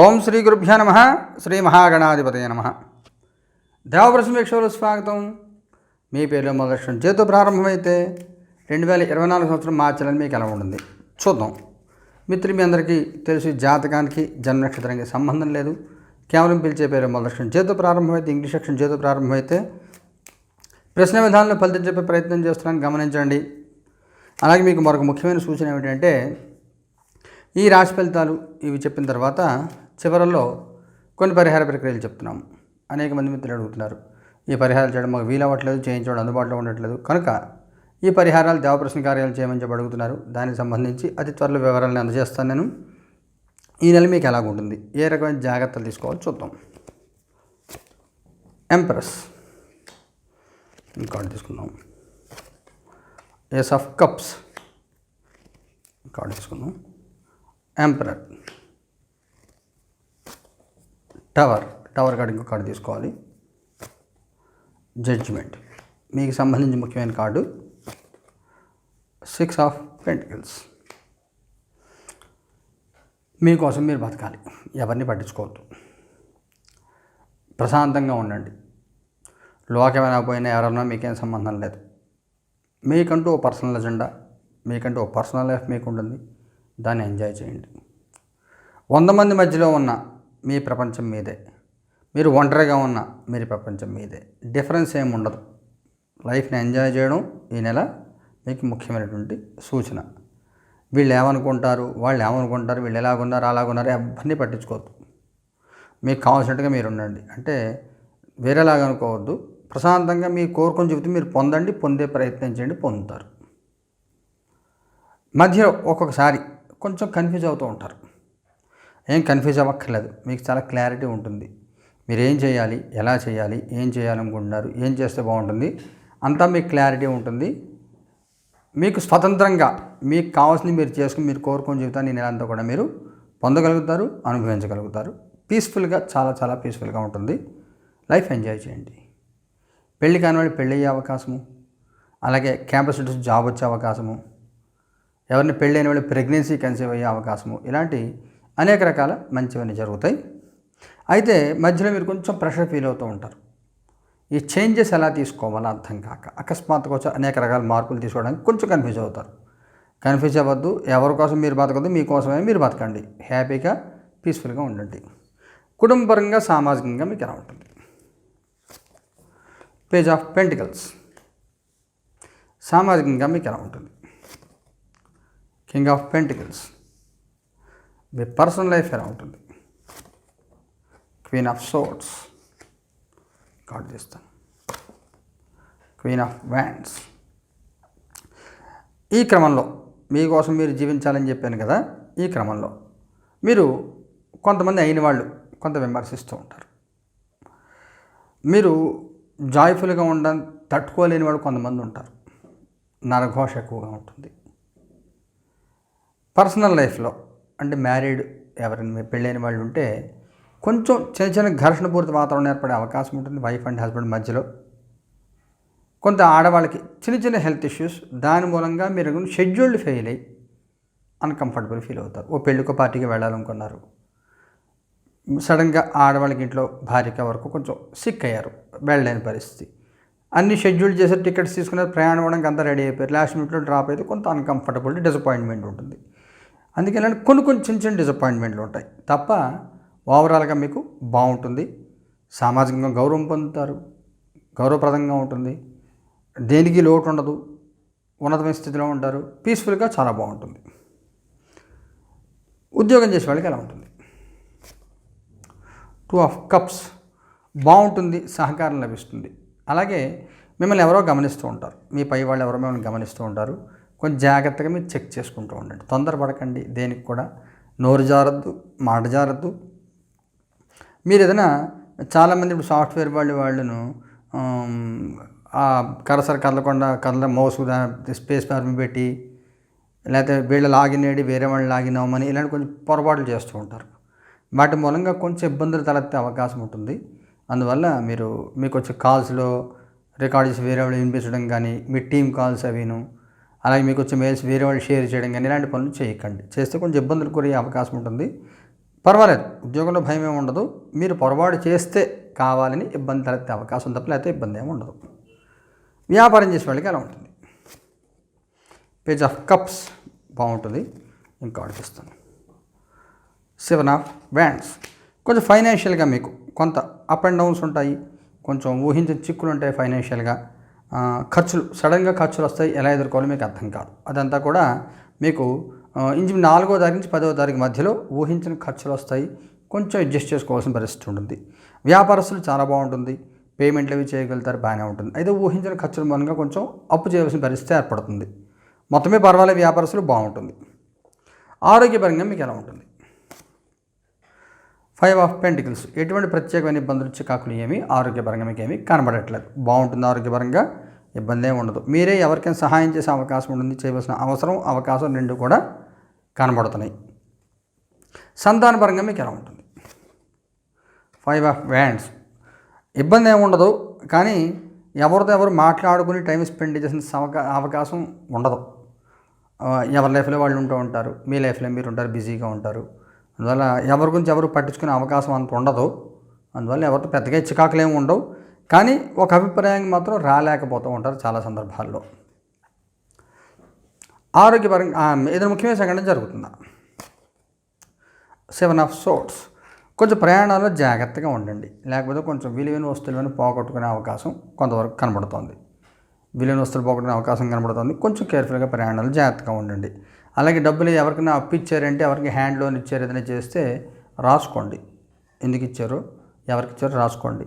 ఓం శ్రీ గురుభ్యో నమ శ్రీ మహాగణాధిపతయ నమ. దేవప్రసమీక్షలు స్వాగతం. మీ పేరులో మొదలక్షణం చేతు ప్రారంభమైతే రెండు వేల ఇరవై నాలుగు సంవత్సరం మార్చాలని మీకు ఎలా ఉంటుంది? చూద్దాం. మిత్రులు మీ అందరికీ తెలుసు జాతకానికి జన్మ నక్షత్రానికి సంబంధం లేదు. కేవలం పిలిచే పేరు మొదలక్షణం చేతు ప్రారంభమైతే ఇంగ్లీష్ అక్షరం చేతు ప్రారంభమైతే ప్రశ్న విధానంలో ఫలితం చెప్పే ప్రయత్నం చేస్తున్నాను గమనించండి. అలాగే మీకు మరొక ముఖ్యమైన సూచన ఏమిటంటే ఈ రాశి ఫలితాలు ఇవి చెప్పిన తర్వాత చివరల్లో కొన్ని పరిహార ప్రక్రియలు చెప్తున్నాం. అనేక మంది మిత్రులు అడుగుతున్నారు. ఈ పరిహారాలు చేయడం మాకు వీలవ్వట్లేదు చేయించడం అందుబాటులో ఉండట్లేదు. కనుక ఈ పరిహారాలు దేవప్రశ్న కార్యాలు చేయమని చెప్పి అడుగుతున్నారు. దానికి సంబంధించి అతి త్వరలో వివరాలను అందజేస్తాను నేను. ఈ నెల మీకు ఎలాగుంటుంది ఏ రకమైన జాగ్రత్తలు తీసుకోవాలో చూద్దాం. ఎంప్రెస్ కార్డు తీసుకుందాం. ఎస్ ఆఫ్ కప్స్ కార్డు తీసుకుందాం. ఎంప్రర్ టవర్ టవర్ కార్డు ఇంకో కార్డు తీసుకోవాలి. జడ్జిమెంట్. మీకు సంబంధించి ముఖ్యమైన కార్డు సిక్స్ ఆఫ్ పెంటికల్స్. మీకోసం మీరు బతకాలి. ఎవరిని పట్టించుకోవద్దు. ప్రశాంతంగా ఉండండి. లోకమైనా పోయినా ఎవరన్నా మీకేం సంబంధం లేదు. మీకంటూ ఓ పర్సనల్ ఎజెండా మీకంటూ ఓ పర్సనల్ లైఫ్ మీకు ఉంటుంది దాన్ని ఎంజాయ్ చేయండి. వంద మంది మధ్యలో ఉన్న మీ ప్రపంచం మీదే. మీరు ఒంటరిగా ఉన్న మీరు ప్రపంచం మీదే. డిఫరెన్స్ ఏమి ఉండదు. లైఫ్ని ఎంజాయ్ చేయడం ఈ నెల మీకు ముఖ్యమైనటువంటి సూచన. వీళ్ళు ఏమనుకుంటారు? వాళ్ళు ఏమనుకుంటారు? వీళ్ళు ఎలాగున్నారు? అలాగున్నారు? ఎవరిని పట్టించుకోవద్దు. మీకు కావాల్సినట్టుగా మీరు ఉండండి. అంటే వేరేలాగా అనుకోవద్దు. ప్రశాంతంగా మీ కోరుకొని చెబితే మీరు పొందండి పొందే ప్రయత్నం చేయండి పొందుతారు. మధ్యలో ఒక్కొక్కసారి కొంచెం కన్ఫ్యూజ్ అవుతూ ఉంటారు. ఏం కన్ఫ్యూజ్ అవ్వక్కర్లేదు. మీకు చాలా క్లారిటీ ఉంటుంది. మీరు ఏం చేయాలి? ఎలా చేయాలి? ఏం చేయాలనుకుంటున్నారు? ఏం చేస్తే బాగుంటుంది? అంతా మీకు క్లారిటీ ఉంటుంది. మీకు స్వతంత్రంగా మీకు కావాల్సింది మీరు చేసుకుని మీరు కోరుకుని జీవితాన్ని నేను నెలంతా కూడా మీరు పొందగలుగుతారు అనుభవించగలుగుతారు. పీస్ఫుల్గా చాలా చాలా పీస్ఫుల్గా ఉంటుంది. లైఫ్ ఎంజాయ్ చేయండి. పెళ్ళి కాని వాళ్ళు పెళ్ళి అయ్యే అవకాశము. అలాగే క్యాంపస్ నుంచి జాబ్ వచ్చే అవకాశము. ఎవరిని పెళ్ళైన వాళ్ళు ప్రెగ్నెన్సీ కన్సీవ్ అయ్యే అవకాశము. ఇలాంటి అనేక రకాల మంచివన్నీ జరుగుతాయి. అయితే మధ్యలో మీరు కొంచెం ప్రెషర్ ఫీల్ అవుతూ ఉంటారు. ఈ చేంజెస్ ఎలా తీసుకోవాలో అర్థం కాక అకస్మాత్తుగా వచ్చి అనేక రకాల మార్పులు తీసుకోవడానికి కొంచెం కన్ఫ్యూజ్ అవుతారు. కన్ఫ్యూజ్ అవ్వద్దు. ఎవరి కోసం మీరు బతకద్దు మీకోసమే మీరు బతకండి. హ్యాపీగా పీస్ఫుల్గా ఉండండి. కుటుంబపరంగా సామాజికంగా మీకు ఎలా ఉంటుంది? పేజ్ ఆఫ్ పెంటికల్స్ సామాజికంగా మీకు ఎలా ఉంటుంది? కింగ్ ఆఫ్ పెంటికల్స్ మీ పర్సనల్ లైఫ్ ఎలా ఉంటుంది? Queen of swords. కార్డ్ చేస్తాను క్వీన్ ఆఫ్ వ్యాండ్స్ ఈ క్రమంలో మీకోసం మీరు జీవించాలని చెప్పాను కదా ఈ క్రమంలో మీరు కొంతమంది అయిన వాళ్ళు కొంత విమర్శిస్తూ ఉంటారు. మీరు జాయ్ఫుల్గా ఉండడం తట్టుకోలేని వాళ్ళు కొంతమంది ఉంటారు. నరఘోష ఎక్కువగా ఉంటుంది. పర్సనల్ లైఫ్లో అంటే మ్యారీడ్ ఎవరైనా పెళ్ళైన వాళ్ళు ఉంటే కొంచెం చిన్న చిన్న ఘర్షణపూరిత వాతావరణం ఏర్పడే అవకాశం ఉంటుంది వైఫ్ అండ్ హస్బెండ్ మధ్యలో. కొంత ఆడవాళ్ళకి చిన్న చిన్న హెల్త్ ఇష్యూస్ దాని మూలంగా మీరు షెడ్యూల్డ్ ఫెయిల్ అయ్యి అన్కంఫర్టబుల్ ఫీల్ అవుతారు. ఓ పెళ్ళికో పార్టీకి వెళ్ళాలనుకున్నారు. సడన్గా ఆడవాళ్ళకి ఇంట్లో భార్యకి వరకు కొంచెం సిక్ అయ్యారు వెళ్ళలేని పరిస్థితి. అన్ని షెడ్యూల్ చేసే టికెట్స్ తీసుకున్నారు ప్రయాణం అవ్వడానికి అంతా రెడీ అయిపోయారు. లాస్ట్ మినిట్లో డ్రాప్ అయితే కొంత అన్కంఫర్టబుల్ డిసప్పాయింట్మెంట్ ఉంటుంది. అందుకే కొన్ని కొన్ని చిన్న చిన్న డిసప్పాయింట్మెంట్లు ఉంటాయి. తప్ప ఓవరాల్గా మీకు బాగుంటుంది. సామాజికంగా గౌరవం పొందుతారు. గౌరవప్రదంగా ఉంటుంది. దేనికి లోటు ఉండదు. ఉన్నతమైన స్థితిలో ఉంటారు. పీస్ఫుల్గా చాలా బాగుంటుంది. ఉద్యోగం చేసే వాళ్ళకి ఎలా ఉంటుంది? టూ ఆఫ్ కప్స్ బాగుంటుంది సహకారం లభిస్తుంది. అలాగే మిమ్మల్ని ఎవరో గమనిస్తూ ఉంటారు. మీ పై వాళ్ళు ఎవరో మిమ్మల్ని గమనిస్తూ ఉంటారు. కొంచెం జాగ్రత్తగా మీరు చెక్ చేసుకుంటూ ఉండండి. తొందరపడకండి. దేనికి కూడా నోరు జారద్దు మాట జారద్దు. మీరు ఏదైనా చాలామంది ఇప్పుడు సాఫ్ట్వేర్ వాళ్ళు వాళ్ళను కరసర కదలకుండా కదల మౌసు స్పేస్ బార్ పెట్టి లేకపోతే వీళ్ళు లాగిన్ అయ్యి వేరే వాళ్ళు లాగిన్ అవ్వమని ఇలాంటి కొంచెం పొరపాట్లు చేస్తూ ఉంటారు. వాటి మూలంగా కొంచెం ఇబ్బందులు తలెత్తే అవకాశం ఉంటుంది. అందువల్ల మీరు మీకు వచ్చే కాల్స్లో రికార్డ్స్ వేరే వాళ్ళు వినిపించడం కానీ మీ టీం కాల్స్ అవిను అలాగే మీకు వచ్చే మెయిల్స్ వేరే వాళ్ళు షేర్ చేయడం కానీ ఇలాంటి పనులు చేయకండి. చేస్తే కొంచెం ఇబ్బందులు కొరే అవకాశం ఉంటుంది. పర్వాలేదు ఉద్యోగంలో భయం ఏమి ఉండదు. మీరు పొరపాటు చేస్తే కావాలని ఇబ్బంది తలెత్తే అవకాశం తప్ప లేకపోతే ఇబ్బంది ఏమి ఉండదు. వ్యాపారం చేసే వాళ్ళకి ఎలా ఉంటుంది. పేజ్ ఆఫ్ కప్స్ బాగుంటుంది. ఇంకా అడిపిస్తాను సెవెన్ ఆఫ్ బ్యాండ్స్ కొంచెం ఫైనాన్షియల్గా మీకు కొంత అప్ అండ్ డౌన్స్ ఉంటాయి. కొంచెం ఊహించిన చిక్కులు ఉంటాయి ఫైనాన్షియల్గా. ఖర్చులు సడన్గా ఖర్చులు వస్తాయి ఎలా ఎదుర్కోవాలో మీకు అర్థం కాదు. అదంతా కూడా మీకు ఇంచు నాలుగో తారీఖు నుంచి పదవ తారీఖు మధ్యలో ఊహించిన ఖర్చులు వస్తాయి. కొంచెం అడ్జస్ట్ చేసుకోవాల్సిన పరిస్థితి ఉంటుంది. వ్యాపారస్తులు చాలా బాగుంటుంది. పేమెంట్లు అవి చేయగలుగుతారు బాగానే ఉంటుంది. అయితే ఊహించిన ఖర్చుల మూలంగా కొంచెం అప్పు చేయవలసిన పరిస్థితి ఏర్పడుతుంది. మొత్తమే పర్వాలేదు వ్యాపారస్తులు బాగుంటుంది. ఆరోగ్యపరంగా మీకు ఎలా ఉంటుంది? Five of pentacles. ఎటువంటి ప్రత్యేకమైన ఇబ్బందులు చికాకులు ఏమి ఆరోగ్యపరంగా మీకు ఏమీ కనబడట్లేదు. బాగుంటుంది ఆరోగ్యపరంగా. ఇబ్బంది ఉండదు. మీరే ఎవరికైనా సహాయం చేసే అవకాశం ఉంటుంది. చేయవలసిన అవసరం అవకాశం రెండు కూడా కనబడుతున్నాయి. సంతానపరంగా మీకు ఎలా ఉంటుంది? ఫైవ్ ఆఫ్ వ్యాండ్స్ ఇబ్బంది ఏమి ఉండదు. కానీ ఎవరితో ఎవరు మాట్లాడుకుని టైం స్పెండ్ చేసిన అవకా అవకాశం ఉండదు. ఎవరి లైఫ్లో వాళ్ళు ఉంటూ ఉంటారు. మీ లైఫ్లో మీరు ఉంటారు. బిజీగా ఉంటారు. అందువల్ల ఎవరి గురించి ఎవరు పట్టించుకునే అవకాశం అంత ఉండదు. అందువల్ల ఎవరితో పెద్దగా చికాకులు ఏమి ఉండవు. కానీ ఒక అభిప్రాయానికి మాత్రం రాలేకపోతూ ఉంటారు చాలా సందర్భాల్లో. ఆరోగ్యపరంగా ఏదైనా ముఖ్యమైన సంఘటన జరుగుతుందా? సెవెన్ ఆఫ్ సోట్స్ కొంచెం ప్రయాణాల్లో జాగ్రత్తగా ఉండండి. లేకపోతే కొంచెం విలువైన వస్తువులను పోగొట్టుకునే అవకాశం కొంతవరకు కనబడుతోంది. విలువైన వస్తువులు పోగొట్టుకునే అవకాశం కనబడుతుంది. కొంచెం కేర్ఫుల్గా ప్రయాణాలు జాగ్రత్తగా ఉండండి. అలాగే డబ్బులు ఎవరికైనా అప్పు ఇచ్చారంటే ఎవరికి హ్యాండ్ లోన్ ఇచ్చారు ఏదైనా చేస్తే రాసుకోండి. ఎందుకు ఇచ్చారు? ఎవరికి ఇచ్చారో రాసుకోండి.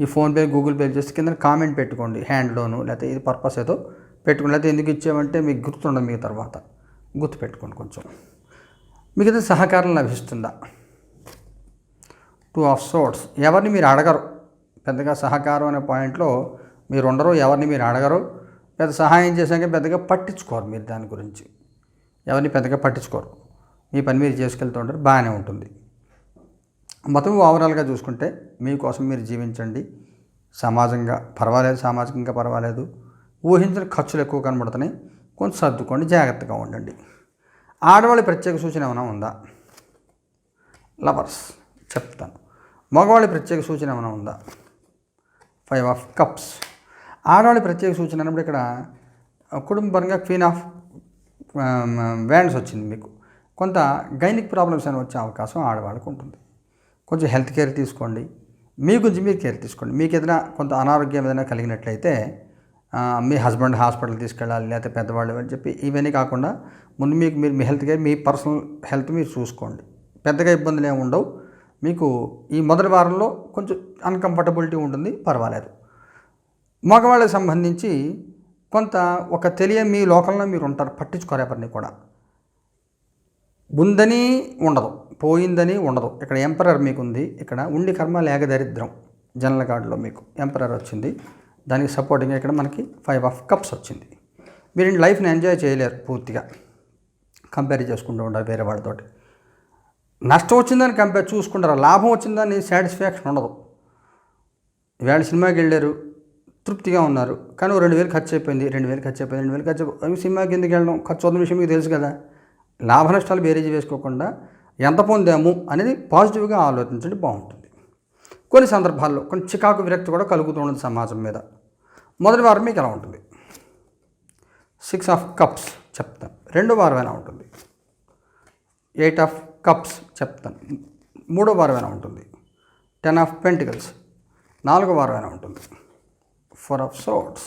ఈ ఫోన్పే గూగుల్ పే చేస్తే కింద కామెంట్ పెట్టుకోండి హ్యాండ్ లోను లేకపోతే ఇది పర్పస్ ఏదో పెట్టుకోండి. లేకపోతే ఎందుకు ఇచ్చామంటే మీకు గుర్తుండదు మీకు తర్వాత. గుర్తు పెట్టుకోండి కొంచెం. మీకు సహకారం లభిస్తుందా? టూ ఆఫ్ సోర్ట్స్ ఎవరిని మీరు అడగరు? పెద్దగా సహకారం అనే పాయింట్లో మీరు ఉండరు ఎవరిని మీరు అడగరు. పెద్ద సహాయం చేశాక పెద్దగా పట్టించుకోరు మీరు దాని గురించి. ఎవరిని పెద్దగా పట్టించుకోరు. మీ పని మీరు చేసుకెళ్తూ ఉంటారు బాగానే ఉంటుంది. మొత్తం ఓవరాల్గా చూసుకుంటే మీకోసం మీరు జీవించండి. సమాజంగా పర్వాలేదు సామాజికంగా పర్వాలేదు. ఊహించిన ఖర్చులు ఎక్కువ కనబడుతున్నాయి. కొంచెం సర్దుకోండి జాగ్రత్తగా ఉండండి. ఆడవాళ్ళ ప్రత్యేక సూచన ఏమైనా ఉందా? లవర్స్ చెప్తాను. మగవాళ్ళ ప్రత్యేక సూచన ఏమైనా ఉందా? Five of cups. ఆడవాళ్ళ ప్రత్యేక సూచన అన్నప్పుడు ఇక్కడ కుటుంబపరంగా క్వీన్ ఆఫ్ వ్యాండ్స్ వచ్చింది మీకు. కొంత గైనిక్ ప్రాబ్లమ్స్ అని వచ్చే అవకాశం ఆడవాళ్ళకు ఉంటుంది. కొంచెం హెల్త్ కేర్ తీసుకోండి. మీ గురించి మీరు కేర్ తీసుకోండి. మీకు ఏదైనా కొంత అనారోగ్యం ఏదైనా కలిగినట్లయితే మీ హస్బెండ్ హాస్పిటల్ తీసుకెళ్ళాలి లేకపోతే పెద్దవాళ్ళు అని చెప్పి ఇవన్నీ కాకుండా ముందు మీకు మీరు మీ హెల్త్ కేర్ మీ పర్సనల్ హెల్త్ మీరు చూసుకోండి. పెద్దగా ఇబ్బందులు ఏమి ఉండవు. మీకు ఈ మొదటి వారంలో కొంచెం అన్కంఫర్టబిలిటీ ఉంటుంది పర్వాలేదు. మగవాళ్ళకి సంబంధించి కొంత ఒక తెలియ మీ లోకంలో మీరు ఉంటారు పట్టించుకోరు ఎవరిని కూడా. ఉందని ఉండదు పోయిందని ఉండదు. ఇక్కడ ఎంపరర్ మీకు ఉంది ఇక్కడ ఉండి కర్మ లేక దరిద్రం జనరల్ కార్డులో మీకు ఎంపరర్ వచ్చింది. దానికి సపోర్టింగ్గా ఇక్కడ మనకి ఫైవ్ ఆఫ్ కప్స్ వచ్చింది. మీరు లైఫ్ని ఎంజాయ్ చేయలేరు పూర్తిగా కంపేర్ చేసుకుంటూ ఉండాలి వేరే వాళ్ళతోటి. నష్టం వచ్చిందని కంపేర్ చూసుకుంటారు లాభం వచ్చిందని సాటిస్ఫాక్షన్ ఉండదు. ఇవాళ సినిమాకి వెళ్ళారు తృప్తిగా ఉన్నారు కానీ రెండు వేలు ఖర్చు అయిపోయింది రెండు వేలు ఖర్చు అయిపోయింది రెండు వేలు ఖర్చు అయిపో- సినిమాకి ఎందుకు వెళ్ళడం ఖర్చు అవుతున్న విషయం మీకు తెలుసు కదా. లాభ నష్టాలు బేరేజ్ వేసుకోకుండా ఎంత పొందాము అనేది పాజిటివ్గా ఆలోచించండి బాగుంటుంది. కొన్ని సందర్భాల్లో కొన్ని చికాకు విరక్తి కూడా కలుగుతూ ఉంటుంది సమాజం మీద. మొదటి వారం మీకు ఎలా ఉంటుంది? సిక్స్ ఆఫ్ కప్స్ చెప్తాను రెండో వారం ఎలా ఉంటుంది? ఎయిట్ ఆఫ్ కప్స్ చెప్తాను మూడో వారం ఎలా ఉంటుంది? టెన్ ఆఫ్ పెంటికల్స్ నాలుగో వారం ఎలా ఉంటుంది? ఫోర్ ఆఫ్ సోట్స్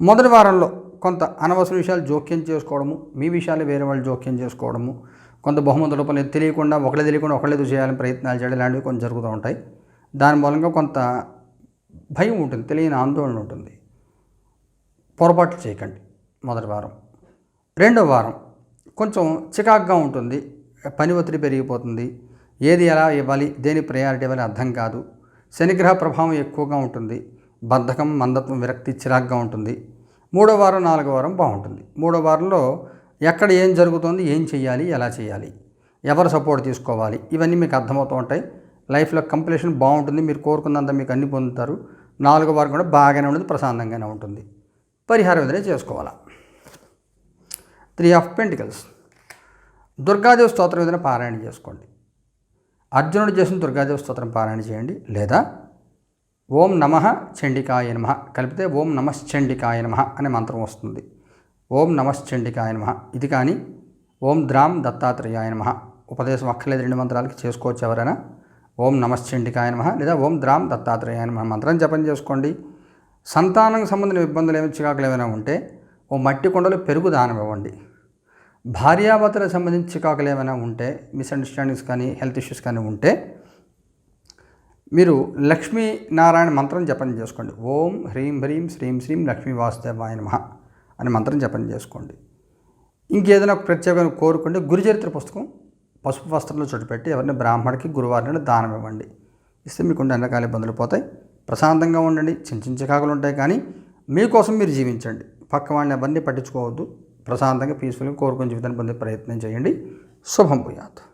మొదటి వారంలో కొంత అనవసర విషయాలు జోక్యం చేసుకోవడము మీ విషయాలు వేరే వాళ్ళు జోక్యం చేసుకోవడము కొంత బహుమతి రూపంలో తెలియకుండా ఒకళ్ళే తెలియకుండా ఒకళ్ళే చేయాలని ప్రయత్నాలు చేయడం ఇలాంటివి కొంచెం జరుగుతూ ఉంటాయి. దాని మూలంగా కొంత భయం ఉంటుంది తెలియని ఆందోళన ఉంటుంది. పొరపాట్లు చేయకండి మొదటి వారం. రెండో వారం కొంచెం చికాగ్గా ఉంటుంది పని ఒత్తిడి పెరిగిపోతుంది ఏది ఎలా ఇవ్వాలి దేని ప్రయారిటీ ఇవ్వాలి అర్థం కాదు. శనిగ్రహ ప్రభావం ఎక్కువగా ఉంటుంది బద్ధకం మందత్వం విరక్తి చిరాగ్గా ఉంటుంది. మూడో వారం నాలుగో వారం బాగుంటుంది. మూడో వారంలో ఎక్కడ ఏం జరుగుతుంది ఏం చేయాలి ఎలా చేయాలి ఎవరు సపోర్ట్ తీసుకోవాలి ఇవన్నీ మీకు అర్థమవుతూ ఉంటాయి. లైఫ్లో కంప్లీషన్ బాగుంటుంది మీరు కోరుకున్నంత మీకు అన్ని పొందుతారు. నాలుగో వారం కూడా బాగానే ఉంటుంది ప్రశాంతంగానే ఉంటుంది. పరిహారం ఏదైనా చేసుకోవాలా? Three of pentacles. దుర్గాదేవి స్తోత్రం ఏదైనా పారాయణ చేసుకోండి. అర్జునుడు చేసిన దుర్గాదేవి స్తోత్రం పారాయణ చేయండి. లేదా ఓం నమ చండికాయ నమ కలిపితే ఓం నమశ్చండికాయ నమ అనే మంత్రం వస్తుంది. ఓం నమశ్చండికాయ నమ. ఇది కానీ ఓం ద్రాం దత్తాత్రేయాయ నమ. ఉపదేశం అక్కర్లేదు రెండు మంత్రాలకి చేసుకోవచ్చు ఎవరైనా. ఓం నమశ్చండికాయ నమ లేదా ఓం ద్రాం దత్తాత్రేయాయ నమ మంత్రం జపం చేసుకోండి. సంతానం సంబంధించిన ఇబ్బందులు ఏమైనా చికాకులు ఏమైనా ఉంటే ఓ మట్టి కొండలు పెరుగు దానం ఇవ్వండి. భార్యాభర్తలకు సంబంధించి చికాకులు ఏమైనా ఉంటే మిస్అండర్స్టాండింగ్స్ కానీ హెల్త్ ఇష్యూస్ కానీ ఉంటే మీరు లక్ష్మీ నారాయణ మంత్రం జపం చేసుకోండి. ఓం హ్రీం హ్రీం శ్రీం శ్రీం లక్ష్మీ వాసుదేవాయ నమ అని మంత్రం జపం చేసుకోండి. ఇంకేదైనా ప్రత్యేకంగా కోరుకుంటే గురుచరిత్ర పుస్తకం పసుపు వస్త్రంలో చుట్టుపెట్టి ఎవరిని బ్రాహ్మడికి గురువారిని దానం ఇవ్వండి. ఇస్తే మీకు ఉండే రకాల ఇబ్బందులు పోతాయి. ప్రశాంతంగా ఉండండి. చిన్న చిన్న చికాకులు ఉంటాయి కానీ మీకోసం మీరు జీవించండి. పక్క వాళ్ళని ఎవరిని పట్టించుకోవద్దు. ప్రశాంతంగా పీస్ఫుల్గా కోరుకుని జీవితాన్ని పొందే ప్రయత్నం చేయండి. శుభం భూయాత్.